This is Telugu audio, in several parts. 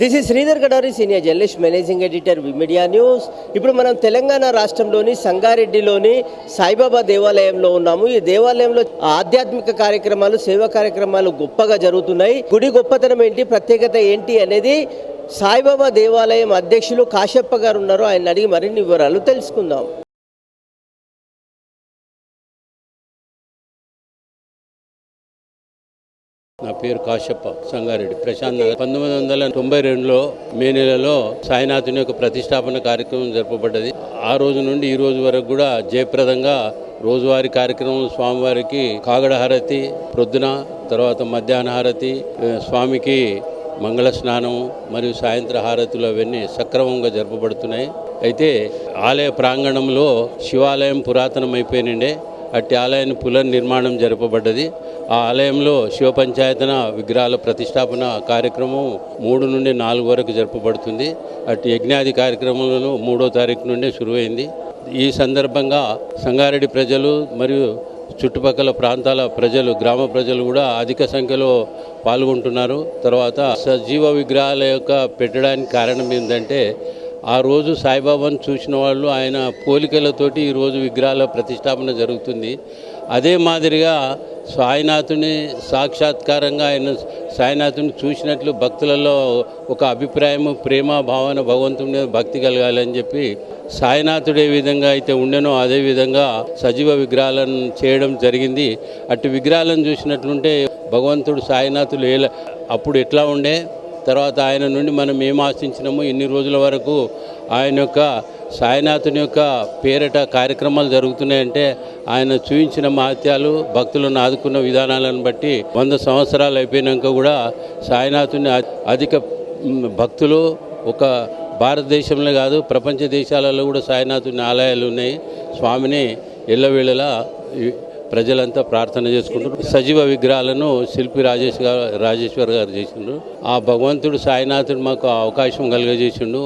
This is Sridhar Gadari senior journalist managing editor media news ఇప్పుడు మనం తెలంగాణ రాష్ట్రంలోని సంగారెడ్డిలోని సాయిబాబా దేవాలయంలో ఉన్నాము. ఈ దేవాలయంలో ఆధ్యాత్మిక కార్యక్రమాలు సేవా కార్యక్రమాలు గొప్పగా జరుగుతున్నాయి. గుడి గొప్పతనం ఏంటి ప్రత్యేకత ఏంటి అనేది సాయిబాబా దేవాలయం అధ్యక్షులు కాశప్ప గారు ఉన్నారు. ఆయన అడిగి మరిన్ని వివరాలు తెలుసుకుందాం. నా పేరు కాశప్ప సంగారెడ్డి. ప్రశాంత్ నగర్. పంతొమ్మిది వందల తొంభై రెండులో మే నెలలో సాయినాథుని యొక్క ప్రతిష్టాపన కార్యక్రమం జరపబడ్డది. ఆ రోజు నుండి ఈ రోజు వరకు కూడా జయప్రదంగా రోజువారీ కార్యక్రమం స్వామివారికి కాగడ హారతి ప్రొద్దున తర్వాత మధ్యాహ్న హారతి స్వామికి మంగళ స్నానం మరియు సాయంత్ర హారతులు అవన్నీ సక్రమంగా జరపబడుతున్నాయి. అయితే ఆలయ ప్రాంగణంలో శివాలయం పురాతనమైపోయినండే. అట్టి ఆలయాన్ని పునర్నిర్మాణం జరపబడ్డది. ఆ ఆలయంలో శివ పంచాయతన విగ్రహాల ప్రతిష్టాపన కార్యక్రమం మూడు నుండి నాలుగు వరకు జరపబడుతుంది. అటు యజ్ఞాది కార్యక్రమంలో మూడో తారీఖు నుండి శురువైంది. ఈ సందర్భంగా సంగారెడ్డి ప్రజలు మరియు చుట్టుపక్కల ప్రాంతాల ప్రజలు గ్రామ ప్రజలు కూడా అధిక సంఖ్యలో పాల్గొంటున్నారు. తర్వాత సజీవ విగ్రహాల యొక్క పెట్టడానికి కారణం ఏంటంటే ఆ రోజు సాయిబాబాను చూసిన వాళ్ళు ఆయన పోలికలతోటి ఈరోజు విగ్రహాల ప్రతిష్టాపన జరుగుతుంది. అదే మాదిరిగా సాయినాథుని సాక్షాత్కారంగా ఆయన సాయినాథుని చూసినట్లు భక్తులలో ఒక అభిప్రాయము ప్రేమ భావన భగవంతుని మీద భక్తి కలగాలని చెప్పి సాయినాథుడు ఏ విధంగా అయితే ఉండెనో అదే విధంగా సజీవ విగ్రహాలను చేయడం జరిగింది. అటు విగ్రహాలను చూసినట్లుంటే భగవంతుడు సాయినాథులు ఏ అప్పుడు ఎట్లా ఉండే? తర్వాత ఆయన నుండి మనం ఏం ఆశించినాము ఇన్ని రోజుల వరకు ఆయన యొక్క సాయినాథుని యొక్క పేరిట కార్యక్రమాలు జరుగుతున్నాయంటే ఆయన చూపించిన మహత్యాలు భక్తులను ఆదుకున్న విధానాలను బట్టి వంద సంవత్సరాలు అయిపోయినాక కూడా సాయినాథుని అధిక భక్తులు ఒక భారతదేశంలో కాదు ప్రపంచ దేశాలలో కూడా సాయినాథుని ఆలయాలు ఉన్నాయి. స్వామిని ఎల్లవేళలా ప్రజలంతా ప్రార్థన చేసుకుంటారు సజీవ విగ్రహాలను శిల్పి రాజేష్ గారు రాజేశ్వర్ గారు చేసిండ్రు. ఆ భగవంతుడు సాయినాథుడు మాకు అవకాశం కలుగజేసిండు.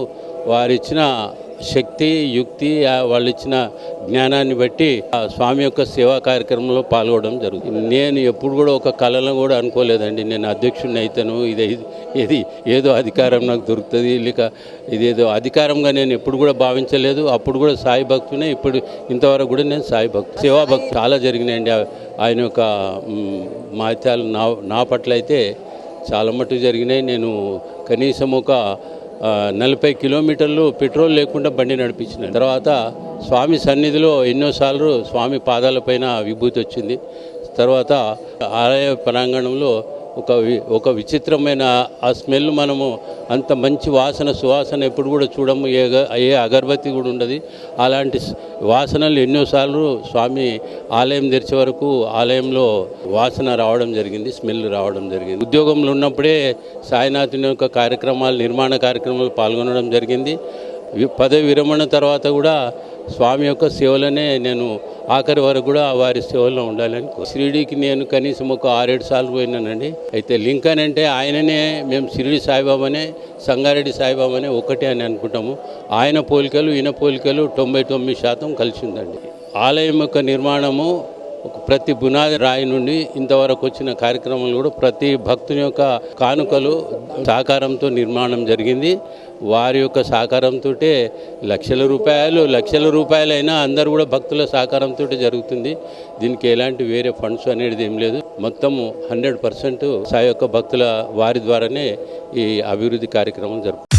వారిచ్చిన శక్తి యుక్తి వాళ్ళు ఇచ్చిన జ్ఞానాన్ని బట్టి ఆ స్వామి యొక్క సేవా కార్యక్రమంలో పాల్గొనడం జరుగుతుంది. నేను ఎప్పుడు కూడా ఒక కళలో కూడా అనుకోలేదండి. నేను అధ్యక్షుడిని అయితాను ఇది ఇది ఏదో అధికారం నాకు దొరుకుతుంది. లేక ఇదేదో అధికారంగా నేను ఎప్పుడు కూడా భావించలేదు. అప్పుడు కూడా సాయి భక్తునే ఇప్పుడు ఇంతవరకు కూడా నేను సాయి భక్తు సేవా భక్తు. చాలా జరిగినాయండి. ఆయన యొక్క మాత్యాలు నా నా పట్ల అయితే చాలా మట్టు జరిగినాయి. నేను కనీసం ఒక నలభై కిలోమీటర్లు పెట్రోల్ లేకుండా బండి నడిపించిన తర్వాత స్వామి సన్నిధిలో ఎన్నోసార్లు స్వామి పాదాలపైన విభూతి వచ్చింది. తర్వాత ఆలయ ప్రాంగణంలో ఒక వి- ఒక విచిత్రమైన ఆ స్మెల్ మనము అంత మంచి వాసన సువాసన ఎప్పుడు కూడా చూడము. ఏ ఏ అగరబత్తి కూడా ఉండదు. అలాంటి వాసనలు ఎన్నోసార్లు స్వామి ఆలయం తెరిచే వరకు ఆలయంలో వాసన రావడం జరిగింది స్మెల్ రావడం జరిగింది. ఉద్యోగంలో ఉన్నప్పుడే సాయినాథుని యొక్క కార్యక్రమాలు నిర్మాణ కార్యక్రమాలు పాల్గొనడం జరిగింది. పదవి విరమణ తర్వాత కూడా స్వామి యొక్క సేవలనే నేను ఆఖరి వరకు కూడా వారి సేవలో ఉండాలని షిరిడీకి నేను కనీసం ఒక ఆరేడు సార్లు పోయినానండి. అయితే లింకన్ అంటే ఆయననే మేము షిరిడి సాయిబాబానే సంగారెడ్డి సాయిబాబానే ఒకటే అని అనుకుంటాము. ఆయన పోలికలు ఈయన పోలికలు తొంభై తొమ్మిది శాతం కలిసి ఉందండి ఆలయం యొక్క నిర్మాణము ప్రతి బునాది రాయి నుండి ఇంతవరకు వచ్చిన కార్యక్రమాలు కూడా ప్రతి భక్తుని యొక్క కానుకలు సహకారంతో నిర్మాణం జరిగింది. వారి యొక్క సహకారంతో లక్షల రూపాయలు లక్షల రూపాయలైనా అందరూ కూడా భక్తుల సహకారంతో జరుగుతుంది. దీనికి ఎలాంటి వేరే ఫండ్స్ అనేది ఏం లేదు. మొత్తం హండ్రెడ్ పర్సెంట్ సాయి యొక్క భక్తుల వారి ద్వారానే ఈ అభివృద్ధి కార్యక్రమం జరుపు